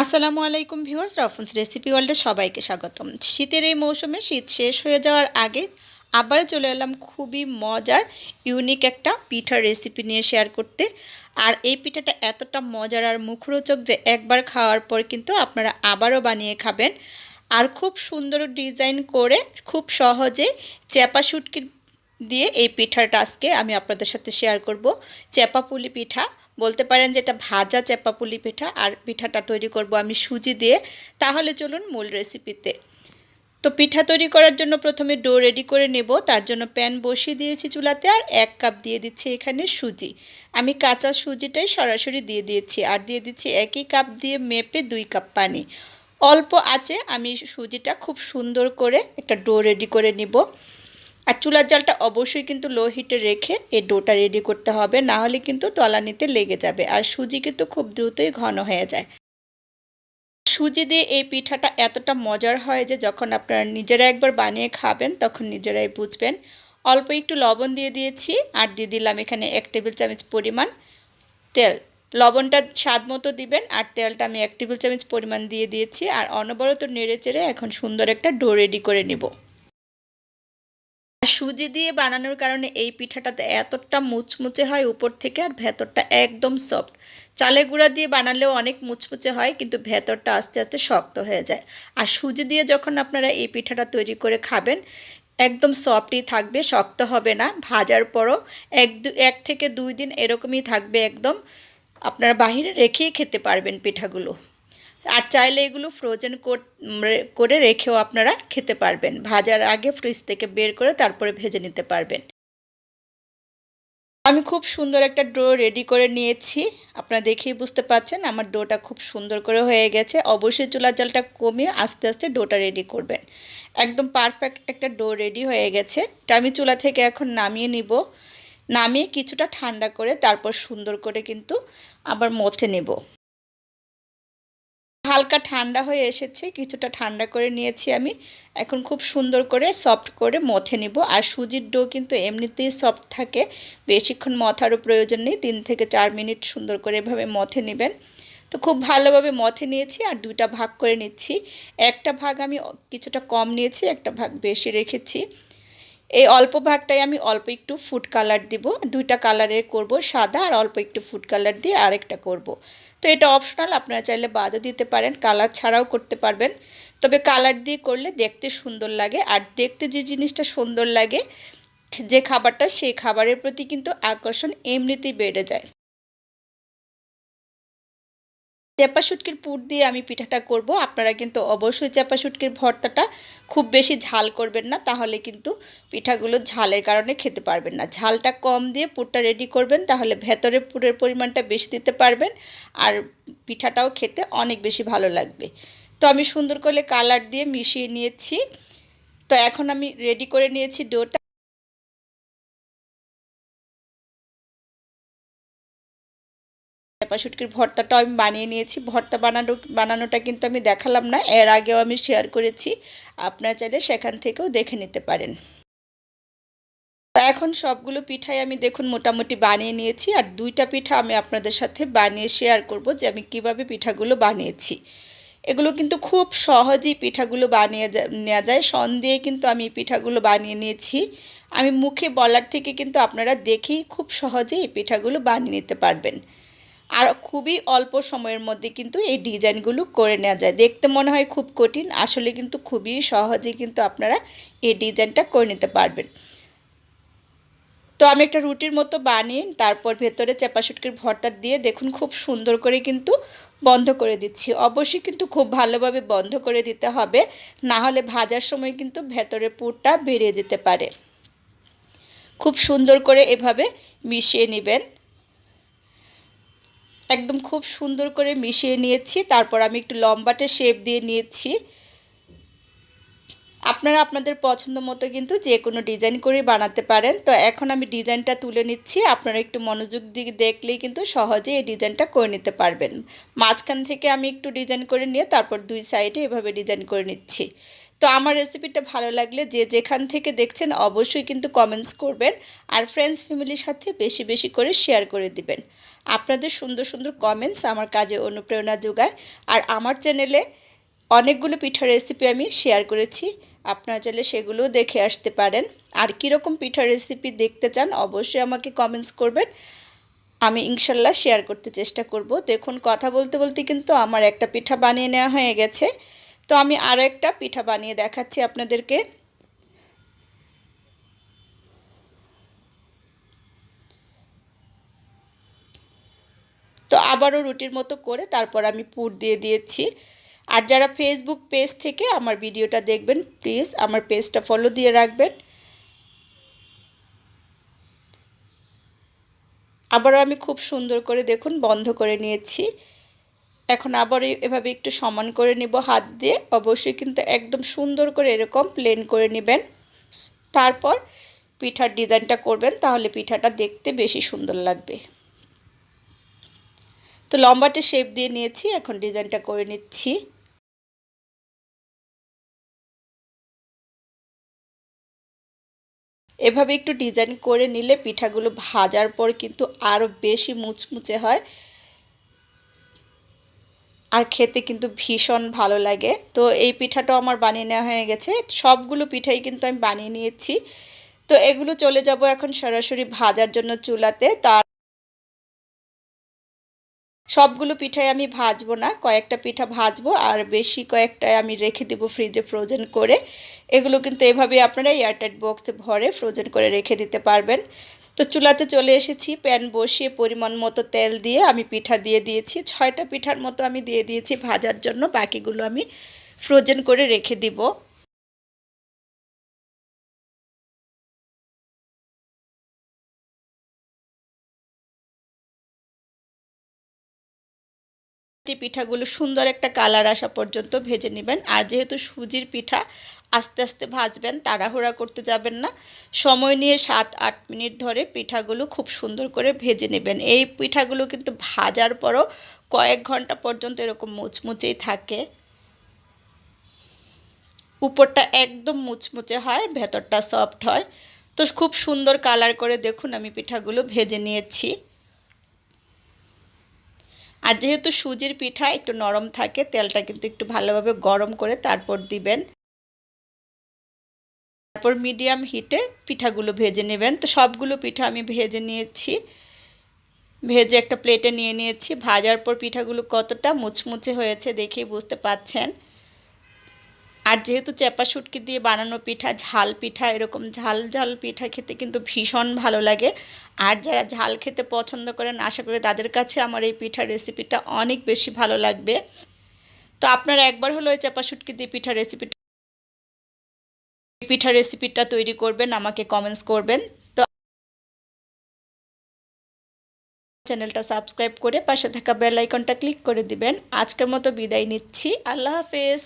আসসালামু আলাইকুম viewers রফন্স recipe ওয়ার্ল্ডে সবাইকে স্বাগতম। শীতের এই মৌসুমে শীত শেষ হয়ে যাওয়ার আগে আবার চলে এলাম খুবই মজার, ইউনিক একটা পিঠার রেসিপি নিয়ে শেয়ার করতে। আর এই পিঠাটা এতটা মজার আর মুখরোচক যে একবার খাওয়ার পর কিন্তু আপনারা আবারও বানিয়ে খাবেন। আর খুব সুন্দর ডিজাইন করে খুব সহজে চ্যাপা শুটকির দিয়ে এই পিঠাটা আজকে আমি আপনাদের সাথে শেয়ার করব। চ্যাপা পুলি পিঠা বলতে পারেন যে এটা ভাজা পুলি পিঠা আর পিঠাটা তৈরি করব আমি সুজি দিয়ে। তাহলে চলুন মূল রেসিপিতে। তো পিঠা তৈরি করার জন্য প্রথমে ডো রেডি করে নেব। তার জন্য প্যান বসিয়ে দিয়েছি চুলাতে আর এক কাপ দিয়ে দিচ্ছি এখানে সুজি। আমি কাঁচা সুজিটাই সরাসরি দিয়ে দিয়েছি আর দিয়ে দিচ্ছি একই কাপ দিয়ে মেপে দুই কাপ পানি। অল্প আছে আমি সুজিটা খুব সুন্দর করে একটা ডো রেডি করে নিব। আর চুলার জালটা অবশ্যই কিন্তু লো হিটে রেখে এই ডোটা রেডি করতে হবে, না হলে কিন্তু তলানিতে লেগে যাবে। আর সুজি কিন্তু খুব দ্রুতই ঘন হয়ে যায়। সুজি দিয়ে এই পিঠাটা এতটা মজার হয় যে যখন আপনারা নিজেরা একবার বানিয়ে খাবেন, তখন নিজেরাই বুঝবেন। অল্প একটু লবণ দিয়ে দিয়েছি আর দিয়ে দিলাম এখানে এক টেবিল চামচ পরিমাণ তেল। লবণটা স্বাদ মতো দিবেন আর তেলটা আমি এক টেবিল চামচ পরিমাণ দিয়ে দিয়েছি আর অনবরত নেড়ে চেড়ে এখন সুন্দর একটা ডো রেডি করে নিব। সুজি দিয়ে বানানোর কারণে এই পিঠাটাতে এতটা মুচমুচে হয় উপর থেকে আর ভেতরটা একদম সফট চালের গুঁড়া দিয়ে বানালেও অনেক মুচমুচে হয়, কিন্তু ভেতরটা আস্তে আস্তে শক্ত হয়ে যায়। আর সুজি দিয়ে যখন আপনারা এই পিঠাটা তৈরি করে খাবেন, একদম সফটই থাকবে, শক্ত হবে না। ভাজার পরও এক দু, এক থেকে দুই দিন এরকমই থাকবে একদম। আপনারা বাহিরে রেখেই খেতে পারবেন পিঠাগুলো। আর চাইলে এগুলো ফ্রোজেন করে রেখেও আপনারা খেতে পারবেন। ভাজার আগে ফ্রিজ থেকে বের করে তারপরে ভেজে নিতে পারবেন। আমি খুব সুন্দর একটা ডো রেডি করে নিয়েছি। আপনারা দেখেই বুঝতে পাচ্ছেন আমার ডোটা খুব সুন্দর করে হয়ে গেছে। অবশ্যই চুলার জালটা কমিয়ে আস্তে আস্তে ডোটা রেডি করবেন। একদম পারফেক্ট একটা ডো রেডি হয়ে গেছে। এটা আমি চুলা থেকে এখন নামিয়ে নিব। নামিয়ে কিছুটা ঠান্ডা করে তারপর সুন্দর করে কিন্তু আবার মথে নেব। হালকা ঠান্ডা হয়ে এসেছে, কিছুটা ঠান্ডা করে নিয়েছি আমি। এখন খুব সুন্দর করে সফট করে মথে নিব। আর সুজির ডো কিন্তু এমনিতেই সফট থাকে, বেশিক্ষণ মথারও প্রয়োজন নেই, তিন থেকে চার মিনিট সুন্দর করে এভাবে মথে নেবেন। তো খুব ভালোভাবে মথে নিয়েছি আর দুইটা ভাগ করে নিচ্ছি। একটা ভাগ আমি কিছুটা কম নিয়েছি, একটা ভাগ বেশি রেখেছি। এই অল্প ভাগটাই আমি অল্প একটু ফুড কালার দিব। দুইটা কালারের করব সাদা আর অল্প একটু ফুড কালার দিয়ে আরেকটা করব। তো এটা অপশনাল আপনারা চাইলে বাদও দিতে পারেন কালার ছাড়াও করতে পারবেন। তবে কালার দিয়ে করলে দেখতে সুন্দর লাগে আর দেখতে যে জিনিসটা সুন্দর লাগে, যে খাবারটা সেই খাবারের প্রতি কিন্তু আকর্ষণ এমনিতেই বেড়ে যায়। চেপা শুটকির পুর দিয়ে আমি পিঠাটা করব। আপনারা কিন্তু অবশ্যই চেপা শুটকির ভর্তাটা খুব বেশি ঝাল করবেন না, তাহলে কিন্তু পিঠাগুলো ঝালের কারণে খেতে পারবেন না। ঝালটা কম দিয়ে পুরটা রেডি করবেন, তাহলে ভেতরে পুরের পরিমাণটা বেশি দিতে পারবেন আর পিঠাটাও খেতে অনেক বেশি ভালো লাগবে। তো আমি সুন্দর করে কালার দিয়ে মিশিয়ে নিয়েছি। তো এখন আমি রেডি করে নিয়েছি ডোটা চাপা শুটকির ভর্তাটাও আমি বানিয়ে নিয়েছি। ভর্তা বানানো, বানানোটা কিন্তু আমি দেখালাম না, এর আগেও আমি শেয়ার করেছি। আপনারা চাইলে সেখান থেকেও দেখে নিতে পারেন। এখন সবগুলো পিঠাই আমি দেখুন মোটামুটি বানিয়ে নিয়েছি, আর দুইটা পিঠা আমি আপনাদের সাথে বানিয়ে শেয়ার করব যে আমি কীভাবে পিঠাগুলো বানিয়েছি। এগুলো কিন্তু খুব সহজেই পিঠাগুলো বানিয়ে নেওয়া যায়। সন দিয়ে কিন্তু আমি পিঠাগুলো বানিয়ে নিয়েছি। আমি মুখে বলার থেকে কিন্তু আপনারা দেখেই খুব সহজেই এই পিঠাগুলো বানিয়ে নিতে পারবেন। আর খুবই অল্প সময়ের মধ্যে কিন্তু এই ডিজাইনগুলো করে নেওয়া যায়। দেখতে মনে হয় খুব কঠিন, আসলে কিন্তু খুবই সহজে কিন্তু আপনারা এই ডিজাইনটা করে নিতে পারবেন। তো আমি একটা রুটির মতো বানিয়ে তারপর ভেতরে চেপাশুটকির ভর্তা দিয়ে দেখুন খুব সুন্দর করে কিন্তু বন্ধ করে দিচ্ছি। অবশ্যই কিন্তু খুব ভালোভাবে বন্ধ করে দিতে হবে, না হলে ভাজার সময় কিন্তু ভেতরে পুরটা বেরিয়ে যেতে পারে। খুব সুন্দর করে এভাবে মিশিয়ে নেবেন। একদম খুব সুন্দর করে মিশিয়ে নিয়েছি। তারপর আমি একটু লম্বাটে শেপ দিয়ে নিয়েছি। আপনারা আপনাদের পছন্দ মতো কিন্তু যে কোনো ডিজাইন করে বানাতে পারেন। তো এখন আমি ডিজাইনটা তুলে নিচ্ছি। আপনারা একটু মনোযোগ দিয়ে দেখলেই কিন্তু সহজে এই ডিজাইনটা করে নিতে পারবেন। মাঝখান থেকে আমি একটু ডিজাইন করে নিয়ে তারপর দুই সাইডে এভাবে ডিজাইন করে নিচ্ছি। তো আমার রেসিপিটা ভালো লাগলে যে যেখান থেকে দেখছেন অবশ্যই কিন্তু কমেন্টস করবেন আর ফ্রেন্ডস ফ্যামিলির সাথে বেশি বেশি করে শেয়ার করে দিবেন। আপনাদের সুন্দর সুন্দর কমেন্টস আমার কাজে অনুপ্রেরণা যোগায়। আর আমার চ্যানেলে অনেকগুলো পিঠার রেসিপি আমি শেয়ার করেছি। আপনারা চাইলে সেগুলোও দেখে আসতে পারেন। আর কীরকম পিঠার রেসিপি দেখতে চান অবশ্যই আমাকে কমেন্টস করবেন। আমি ইনশাল্লাহ শেয়ার করতে চেষ্টা করব। দেখুন, কথা বলতে বলতে কিন্তু আমার একটা পিঠা বানিয়ে নেওয়া হয়ে গেছে। তো আমি আরও একটা পিঠা বানিয়ে দেখাচ্ছি আপনাদেরকে। তো আবারও রুটির মতো করে তারপর আমি পুর দিয়ে দিয়েছি। আর যারা ফেসবুক পেজ থেকে আমার ভিডিওটা দেখবেন প্লিজ আমার পেজটা ফলো দিয়ে রাখবেন। আবারও আমি খুব সুন্দর করে দেখুন, বন্ধ করে নিয়েছি। এখন আবার এভাবে একটু সমান করে নিব হাত দিয়ে। অবশ্যই কিন্তু একদম সুন্দর করে এরকম প্লেন করে নেবেন। তারপর পিঠার ডিজাইনটা করবেন, তাহলে পিঠাটা দেখতে বেশি সুন্দর লাগবে। তো লম্বাটে শেপ দিয়ে নিয়েছি, এখন ডিজাইনটা করে নিচ্ছি। এভাবে একটু ডিজাইন করে নিলে পিঠাগুলো ভাজার পর কিন্তু আরও বেশি মুচমুচে হয়। আর খেতে কিন্তু ভীষণ ভালো লাগে। তো এই পিঠাটাও আমার বানিয়ে নেওয়া হয়ে গেছে। সবগুলো পিঠাই কিন্তু আমি বানিয়ে নিয়েছি। তো এগুলো চলে যাব এখন সরাসরি ভাজার জন্য চুলাতে। তার সবগুলো পিঠাই আমি ভাজবো না, কয়েকটা পিঠা ভাজবো আর বেশি কয়েকটায় আমি রেখে দেবো ফ্রিজে ফ্রোজেন করে। এগুলো কিন্তু এভাবে আপনারা এয়ারটাইট বক্সে ভরে ফ্রোজেন করে রেখে দিতে পারবেন। তো চুলাতে চলে এসেছি, প্যান বসিয়ে পরিমাণ মতো তেল দিয়ে আমি পিঠা দিয়ে দিয়েছি। ছয়টা পিঠার মতো আমি দিয়ে দিয়েছি ভাজার জন্য, বাকিগুলো আমি ফ্রোজেন করে রেখে দিব। পিঠাগুলো সুন্দর একটা কালার আসা পর্যন্ত ভেজে নেবেন। আর যেহেতু সুজির পিঠা আস্তে আস্তে ভাজবেন, তাড়াহুড়া করতে যাবেন না। সময় নিয়ে সাত, আট মিনিট ধরে পিঠাগুলো খুব সুন্দর করে ভেজে নেবেন। এই পিঠাগুলো কিন্তু ভাজার পরও কয়েক ঘণ্টা পর্যন্ত এরকম মুচমুচেই থাকে। উপরটা একদম মুচমুচে হয়, ভেতরটা সফট হয়। তো খুব সুন্দর কালার করে দেখুন আমি পিঠাগুলো ভেজে নিয়েছি। আর যেহেতু সুজির পিঠা একটু নরম থাকে, তেলটা কিন্তু একটু ভালোভাবে গরম করে তারপর দিবেন। তারপর মিডিয়াম হিটে পিঠাগুলো ভেজে নেবেন। তো সবগুলো পিঠা আমি ভেজে নিয়েছি। ভেজে একটা প্লেটে নিয়ে নিয়েছি। ভাজার পর পিঠাগুলো কতটা মুচমুচে হয়েছে দেখেই বুঝতে পাচ্ছেন। আর যেহেতু চেপা শুটকি দিয়ে বানানো পিঠা, ঝাল পিঠা, এরকম ঝাল ঝাল পিঠা খেতে কিন্তু ভীষণ ভালো লাগে। আর যারা ঝাল খেতে পছন্দ করেন, আশা করি তাদের কাছে আমার এই পিঠার রেসিপিটা অনেক বেশি ভালো লাগবে। তো আপনারা একবার হলো ওই চেপা শুটকি দিয়ে পিঠা রেসিপিটা পিঠা রেসিপিটা তৈরি করবেন, আমাকে কমেন্টস করবেন। তো চ্যানেলটা সাবস্ক্রাইব করে পাশে থাকা বেল আইকনটা ক্লিক করে দিবেন। আজকের মতো বিদায় নিচ্ছি। আল্লাহ হাফেজ।